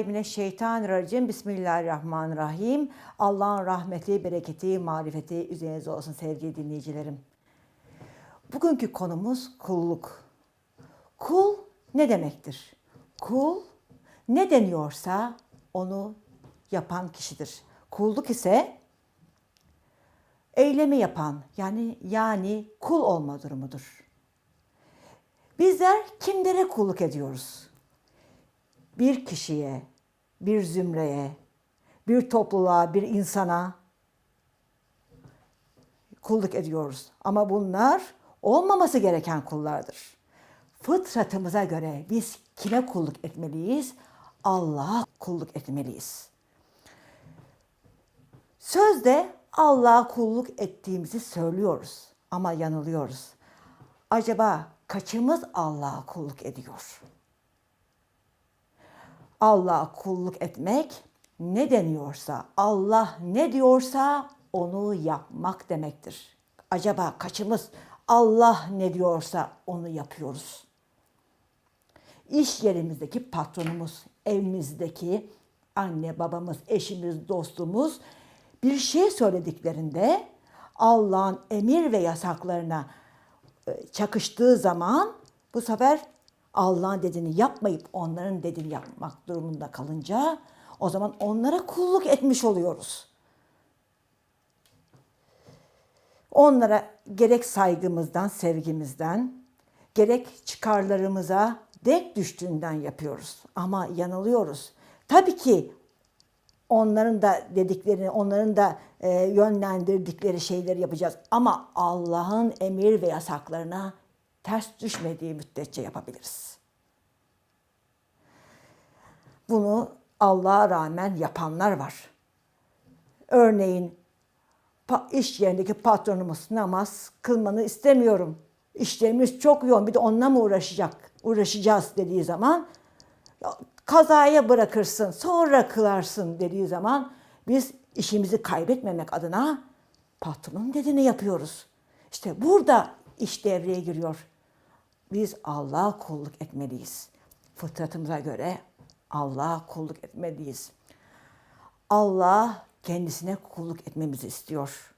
billahi mineşşeytanirracim. Bismillahirrahmanirrahim. Allah'ın rahmeti, bereketi, marifeti üzerinize olsun sevgili dinleyicilerim. Bugünkü konumuz kulluk. Kul ne demektir? Kul ne deniyorsa onu yapan kişidir. Kulluk ise eylemi yapan yani yani kul olma durumudur. Bizler kimlere kulluk ediyoruz? Bir kişiye, bir zümreye, bir topluluğa, bir insana kulluk ediyoruz. Ama bunlar olmaması gereken kullardır. Fıtratımıza göre biz kime kulluk etmeliyiz? Allah'a kulluk etmeliyiz. Sözde Allah'a kulluk ettiğimizi söylüyoruz ama yanılıyoruz. Acaba kaçımız Allah'a kulluk ediyor? Allah'a kulluk etmek ne deniyorsa, Allah ne diyorsa onu yapmak demektir. Acaba kaçımız Allah ne diyorsa onu yapıyoruz? İş yerimizdeki patronumuz, evimizdeki anne, babamız, eşimiz, dostumuz bir şey söylediklerinde Allah'ın emir ve yasaklarına e, çakıştığı zaman bu sefer Allah'ın dediğini yapmayıp onların dediğini yapmak durumunda kalınca o zaman onlara kulluk etmiş oluyoruz. Onlara gerek saygımızdan, sevgimizden, gerek çıkarlarımıza denk düştüğünden yapıyoruz. Ama yanılıyoruz. Tabii ki onların da dediklerini, onların da e, yönlendirdikleri şeyleri yapacağız. Ama Allah'ın emir ve yasaklarına ters düşmediği müddetçe yapabiliriz. Bunu Allah'a rağmen yapanlar var. Örneğin iş yerindeki patronumuz namaz kılmanı istemiyorum. İşlerimiz çok yoğun bir de onunla mı uğraşacak, uğraşacağız dediği zaman kazaya bırakırsın, sonra kılarsın dediği zaman biz işimizi kaybetmemek adına patronun dediğini yapıyoruz. İşte burada iş devreye giriyor. Biz Allah'a kulluk etmeliyiz. Fıtratımıza göre Allah'a kulluk etmeliyiz. Allah kendisine kulluk etmemizi istiyor.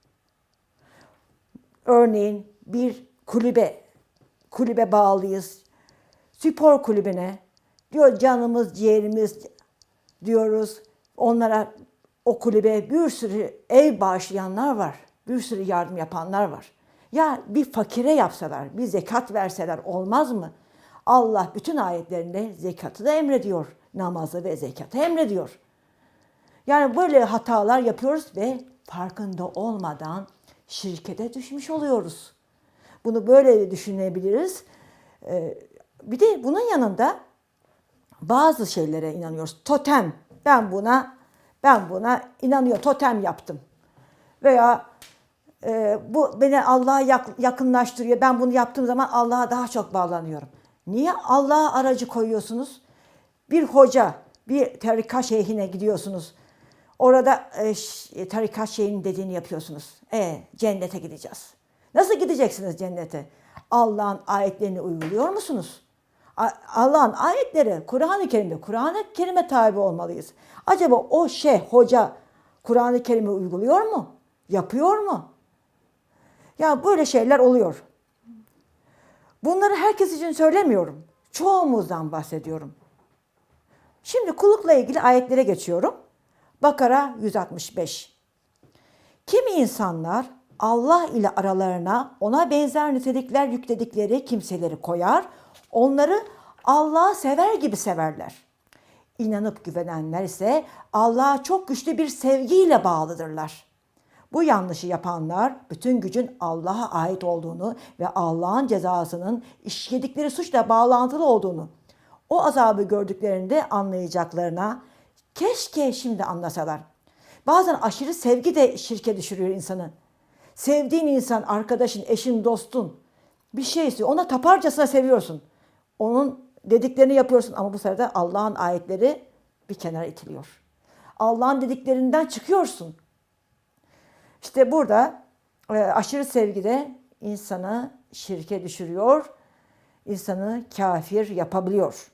Örneğin bir kulübe, kulübe bağlıyız. Spor kulübüne diyor canımız, ciğerimiz diyoruz. Onlara o kulübe bir sürü ev bağışlayanlar var. Bir sürü yardım yapanlar var. Ya bir fakire yapsalar, bir zekat verseler olmaz mı? Allah bütün ayetlerinde zekatı da emrediyor. Namazı ve zekatı emrediyor. Yani böyle hatalar yapıyoruz ve farkında olmadan şirkete düşmüş oluyoruz. Bunu böyle düşünebiliriz. Ee, bir de bunun yanında bazı şeylere inanıyoruz. Totem. Ben buna ben buna inanıyor. Totem yaptım. Veya e, bu beni Allah'a yakınlaştırıyor. Ben bunu yaptığım zaman Allah'a daha çok bağlanıyorum. Niye Allah'a aracı koyuyorsunuz? Bir hoca, bir tarikat şeyhine gidiyorsunuz. Orada e, tarikat şeyhinin dediğini yapıyorsunuz. E cennete gideceğiz. Nasıl gideceksiniz cennete? Allah'ın ayetlerini uyguluyor musunuz? Allah'ın ayetleri Kur'an-ı Kerim'de Kur'an-ı Kerim'e tabi olmalıyız. Acaba o şey hoca Kur'an-ı Kerim'i uyguluyor mu? Yapıyor mu? Ya böyle şeyler oluyor. Bunları herkes için söylemiyorum. Çoğumuzdan bahsediyorum. Şimdi kullukla ilgili ayetlere geçiyorum. Bakara 165. Kimi insanlar Allah ile aralarına ona benzer nitelikler yükledikleri kimseleri koyar, onları Allah'ı sever gibi severler. İnanıp güvenenler ise Allah'a çok güçlü bir sevgiyle bağlıdırlar. Bu yanlışı yapanlar bütün gücün Allah'a ait olduğunu ve Allah'ın cezasının işledikleri suçla bağlantılı olduğunu, o azabı gördüklerinde anlayacaklarına keşke şimdi anlasalar. Bazen aşırı sevgi de şirke düşürüyor insanı. Sevdiğin insan, arkadaşın, eşin, dostun bir şey istiyor. Ona taparcasına seviyorsun. Onun dediklerini yapıyorsun ama bu sefer Allah'ın ayetleri bir kenara itiliyor. Allah'ın dediklerinden çıkıyorsun. İşte burada e, aşırı sevgi de insanı şirke düşürüyor, insanı kafir yapabiliyor.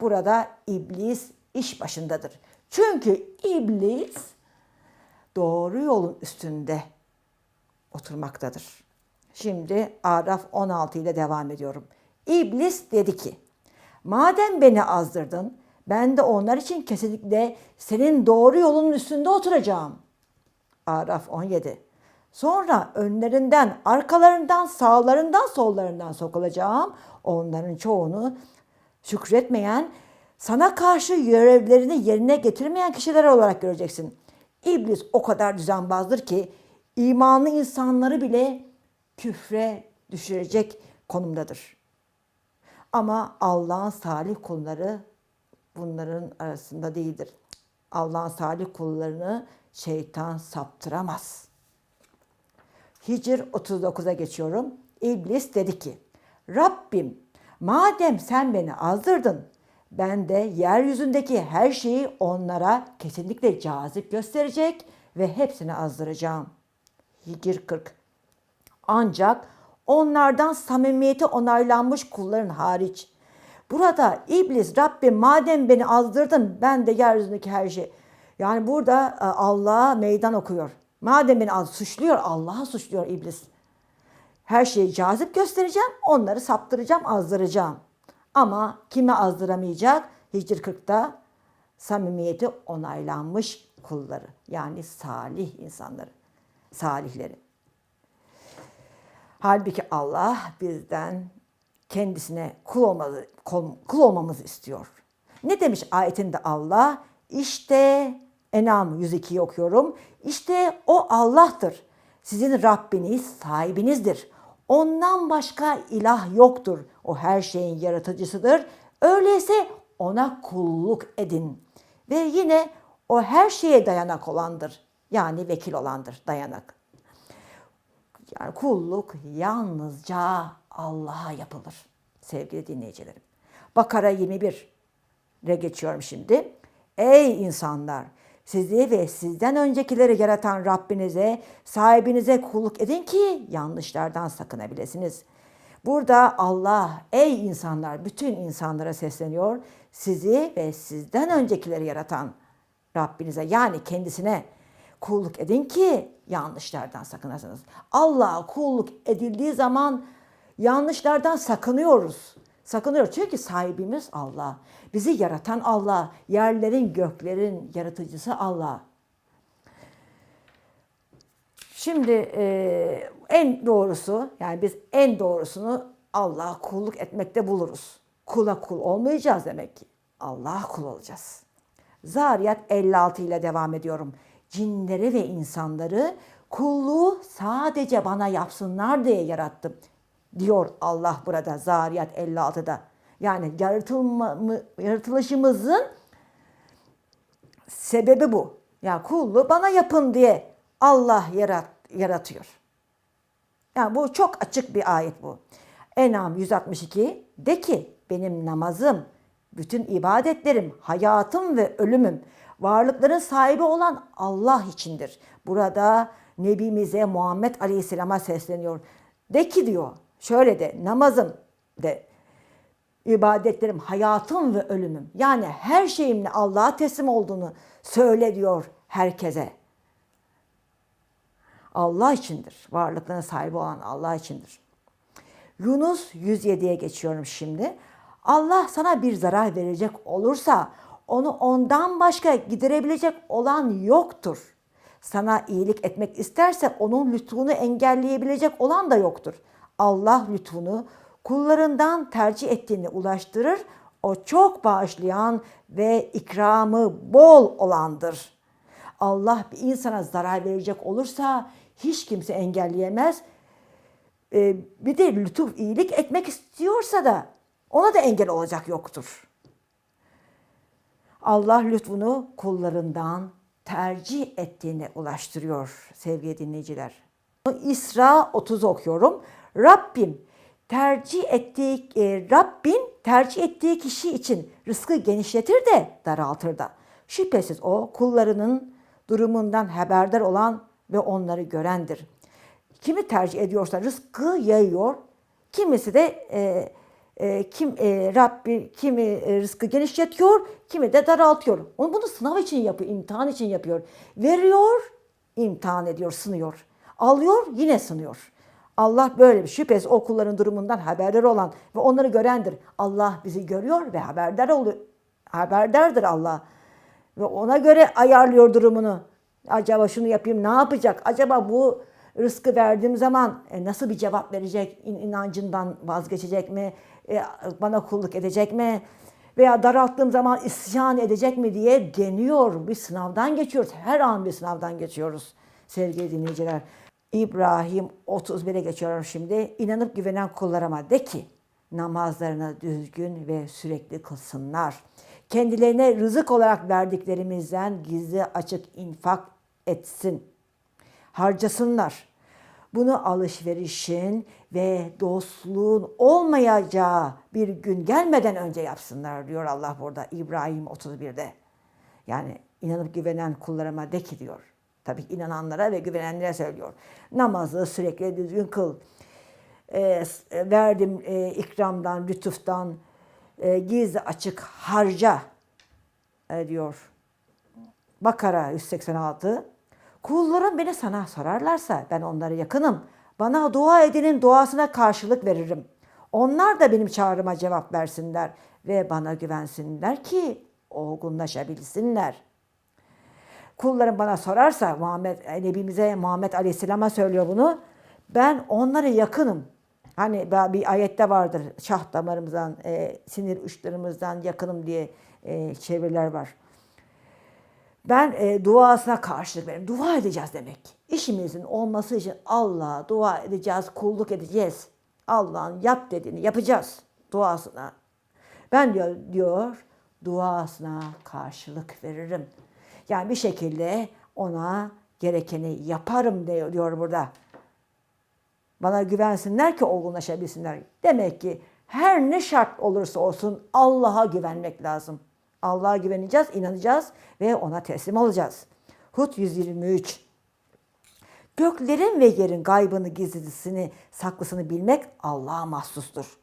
Burada iblis iş başındadır. Çünkü iblis doğru yolun üstünde oturmaktadır. Şimdi Araf 16 ile devam ediyorum. İblis dedi ki, madem beni azdırdın, ben de onlar için kesinlikle senin doğru yolun üstünde oturacağım. Araf 17. Sonra önlerinden, arkalarından, sağlarından, sollarından sokulacağım. Onların çoğunu şükretmeyen, sana karşı görevlerini yerine getirmeyen kişiler olarak göreceksin. İblis o kadar düzenbazdır ki imanlı insanları bile küfre düşürecek konumdadır. Ama Allah'ın salih kulları bunların arasında değildir. Allah'ın salih kullarını şeytan saptıramaz. Hicr 39'a geçiyorum. İblis dedi ki, Rabbim madem sen beni azdırdın, ben de yeryüzündeki her şeyi onlara kesinlikle cazip gösterecek ve hepsini azdıracağım. Hicr 40 Ancak onlardan samimiyeti onaylanmış kulların hariç. Burada iblis Rabbim madem beni azdırdın ben de yeryüzündeki her şey. Yani burada e, Allah'a meydan okuyor. Madem beni az suçluyor Allah'a suçluyor iblis. Her şeyi cazip göstereceğim, onları saptıracağım, azdıracağım. Ama kimi azdıramayacak? Hicr 40'ta samimiyeti onaylanmış kulları. Yani salih insanları, salihleri. Halbuki Allah bizden kendisine kul, olmalı, kul olmamızı istiyor. Ne demiş ayetinde Allah? İşte Enam 102'yi okuyorum. İşte o Allah'tır. Sizin Rabbiniz, sahibinizdir. Ondan başka ilah yoktur. O her şeyin yaratıcısıdır. Öyleyse ona kulluk edin. Ve yine o her şeye dayanak olandır. Yani vekil olandır, dayanak. Yani kulluk yalnızca Allah'a yapılır sevgili dinleyicilerim. Bakara 21 re geçiyorum şimdi. Ey insanlar! Sizi ve sizden öncekileri yaratan Rabbinize, sahibinize kulluk edin ki yanlışlardan sakınabilirsiniz. Burada Allah, ey insanlar, bütün insanlara sesleniyor. Sizi ve sizden öncekileri yaratan Rabbinize yani kendisine kulluk edin ki yanlışlardan sakınasınız. Allah'a kulluk edildiği zaman yanlışlardan sakınıyoruz. Sakınıyoruz çünkü sahibimiz Allah. Bizi yaratan Allah, yerlerin, göklerin yaratıcısı Allah. Şimdi e, en doğrusu yani biz en doğrusunu Allah'a kulluk etmekte buluruz. Kula kul olmayacağız demek ki. Allah'a kul olacağız. Zariyat 56 ile devam ediyorum. Cinleri ve insanları kulluğu sadece bana yapsınlar diye yarattım diyor Allah burada Zariyat 56'da. Yani yaratılışımızın sebebi bu. Yani kulluğu bana yapın diye Allah yarat, yaratıyor. Yani bu çok açık bir ayet bu. Enam 162 de ki benim namazım, bütün ibadetlerim, hayatım ve ölümüm varlıkların sahibi olan Allah içindir. Burada Nebimize Muhammed Aleyhisselam'a sesleniyor. De ki diyor şöyle de namazım de ibadetlerim, hayatım ve ölümüm. Yani her şeyimle Allah'a teslim olduğunu söyle diyor herkese. Allah içindir. Varlıklarına sahip olan Allah içindir. Yunus 107'ye geçiyorum şimdi. Allah sana bir zarar verecek olursa onu ondan başka giderebilecek olan yoktur. Sana iyilik etmek isterse onun lütfunu engelleyebilecek olan da yoktur. Allah lütfunu kullarından tercih ettiğini ulaştırır. O çok bağışlayan ve ikramı bol olandır. Allah bir insana zarar verecek olursa hiç kimse engelleyemez. Ee, bir de lütuf, iyilik etmek istiyorsa da ona da engel olacak yoktur. Allah lütfunu kullarından tercih ettiğine ulaştırıyor sevgili dinleyiciler. İsra 30 okuyorum. Rabbim tercih ettiği e, Rabbin tercih ettiği kişi için rızkı genişletir de daraltır da. Şüphesiz o kullarının durumundan haberdar olan ve onları görendir. Kimi tercih ediyorsa rızkı yayıyor, kimisi de e, e, kim e, Rabbi kimi e, rızkı genişletiyor, kimi de daraltıyor. Onu bunu sınav için yapıyor, imtihan için yapıyor. Veriyor, imtihan ediyor, sınıyor. Alıyor, yine sınıyor. Allah böyle bir şüphesiz o kulların durumundan haberdar olan ve onları görendir. Allah bizi görüyor ve haberdar oluyor. Haberdardır Allah. Ve ona göre ayarlıyor durumunu. Acaba şunu yapayım ne yapacak? Acaba bu rızkı verdiğim zaman e, nasıl bir cevap verecek? İn- inancından vazgeçecek mi? E, bana kulluk edecek mi? Veya daralttığım zaman isyan edecek mi diye deniyor. Bir sınavdan geçiyoruz. Her an bir sınavdan geçiyoruz sevgili dinleyiciler. İbrahim 31'e geçiyorum şimdi. İnanıp güvenen kullarıma de ki namazlarını düzgün ve sürekli kılsınlar. Kendilerine rızık olarak verdiklerimizden gizli açık infak etsin. Harcasınlar. Bunu alışverişin ve dostluğun olmayacağı bir gün gelmeden önce yapsınlar diyor Allah burada İbrahim 31'de. Yani inanıp güvenen kullarıma de ki diyor. Tabii inananlara ve güvenenlere söylüyor. Namazı sürekli düzgün kıl. E, verdim e, ikramdan, lütuftan, e, gizli açık harca e, diyor. Bakara 186. Kullarım beni sana sorarlarsa ben onlara yakınım. Bana dua edenin duasına karşılık veririm. Onlar da benim çağrıma cevap versinler ve bana güvensinler ki olgunlaşabilsinler. Kullarım bana sorarsa Muhammed e, Nebimize Muhammed Aleyhisselam'a söylüyor bunu. Ben onlara yakınım. Hani bir ayette vardır şah damarımızdan, e, sinir uçlarımızdan yakınım diye e, çeviriler var. Ben e, duasına karşılık veririm. Dua edeceğiz demek. İşimizin olması için Allah'a dua edeceğiz, kulluk edeceğiz. Allah'ın yap dediğini yapacağız duasına. Ben diyor, diyor duasına karşılık veririm. Yani bir şekilde ona gerekeni yaparım diyor, burada. Bana güvensinler ki olgunlaşabilsinler. Demek ki her ne şart olursa olsun Allah'a güvenmek lazım. Allah'a güveneceğiz, inanacağız ve ona teslim olacağız. Hud 123 Göklerin ve yerin gaybını, gizlisini, saklısını bilmek Allah'a mahsustur.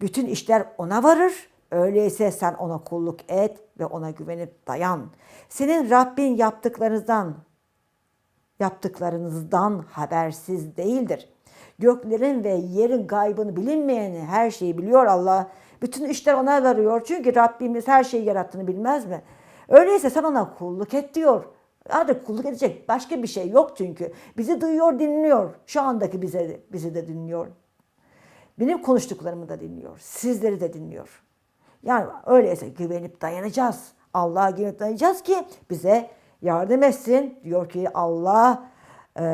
Bütün işler ona varır. Öyleyse sen ona kulluk et ve ona güvenip dayan. Senin Rabbin yaptıklarınızdan, yaptıklarınızdan habersiz değildir. Göklerin ve yerin gaybını bilinmeyeni her şeyi biliyor Allah. Bütün işler ona varıyor. Çünkü Rabbimiz her şeyi yarattığını bilmez mi? Öyleyse sen ona kulluk et diyor. Artık kulluk edecek başka bir şey yok çünkü. Bizi duyuyor, dinliyor. Şu andaki bize bizi de dinliyor. Benim konuştuklarımı da dinliyor. Sizleri de dinliyor. Yani öyleyse güvenip dayanacağız. Allah'a güvenip dayanacağız ki bize yardım etsin. Diyor ki Allah e,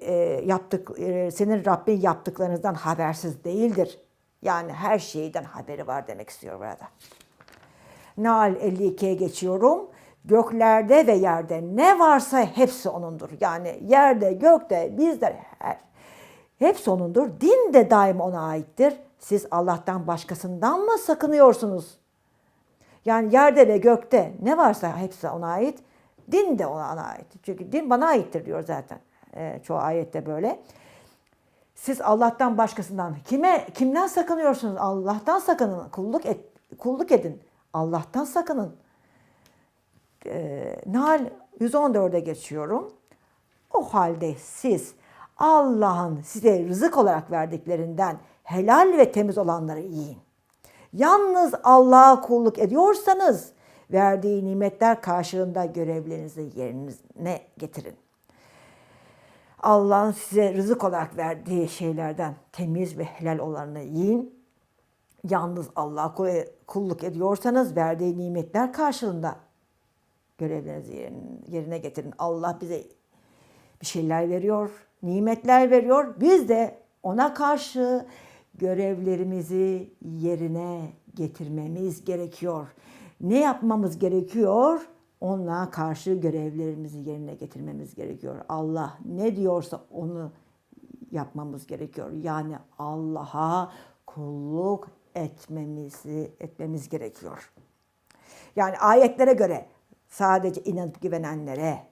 e, yaptık e, senin Rabbin yaptıklarınızdan habersiz değildir. Yani her şeyden haberi var demek istiyor burada. Nahl 52'ye geçiyorum. Göklerde ve yerde ne varsa hepsi O'nundur. Yani yerde, gökte, bizler her, hepsi O'nundur. Din de daima O'na aittir. Siz Allah'tan başkasından mı sakınıyorsunuz? Yani yerde ve gökte ne varsa hepsi O'na ait. Din de O'na ait. Çünkü din bana aittir diyor zaten. Ee, çoğu ayette böyle. Siz Allah'tan başkasından kime kimden sakınıyorsunuz? Allah'tan sakının. Kulluk et, kulluk edin. Allah'tan sakının. Ee, Nahl 114'e geçiyorum. O halde siz Allah'ın size rızık olarak verdiklerinden helal ve temiz olanları yiyin. Yalnız Allah'a kulluk ediyorsanız verdiği nimetler karşılığında görevlerinizi yerine getirin. Allah'ın size rızık olarak verdiği şeylerden temiz ve helal olanını yiyin. Yalnız Allah'a kulluk ediyorsanız verdiği nimetler karşılığında görevlerinizi yerine getirin. Allah bize bir şeyler veriyor, nimetler veriyor. Biz de ona karşı görevlerimizi yerine getirmemiz gerekiyor. Ne yapmamız gerekiyor? Ona karşı görevlerimizi yerine getirmemiz gerekiyor. Allah ne diyorsa onu yapmamız gerekiyor. Yani Allah'a kulluk etmemizi etmemiz gerekiyor. Yani ayetlere göre sadece inanıp güvenenlere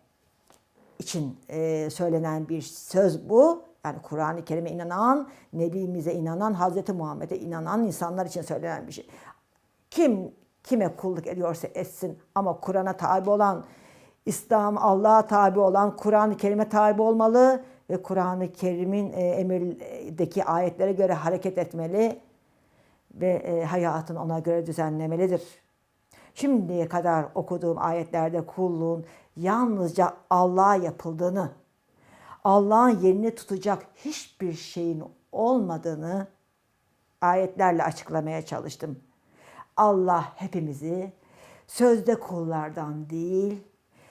için e, söylenen bir söz bu. Yani Kur'an-ı Kerim'e inanan, Nebimize inanan, Hazreti Muhammed'e inanan insanlar için söylenen bir şey. Kim kime kulluk ediyorsa etsin ama Kur'an'a tabi olan, İslam Allah'a tabi olan, Kur'an-ı Kerim'e tabi olmalı ve Kur'an-ı Kerim'in e, emirdeki ayetlere göre hareket etmeli ve e, hayatını ona göre düzenlemelidir. Şimdiye kadar okuduğum ayetlerde kulluğun yalnızca Allah'a yapıldığını, Allah'ın yerini tutacak hiçbir şeyin olmadığını ayetlerle açıklamaya çalıştım. Allah hepimizi sözde kullardan değil,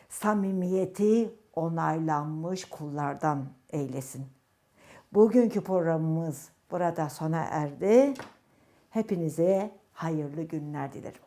samimiyeti onaylanmış kullardan eylesin. Bugünkü programımız burada sona erdi. Hepinize hayırlı günler dilerim.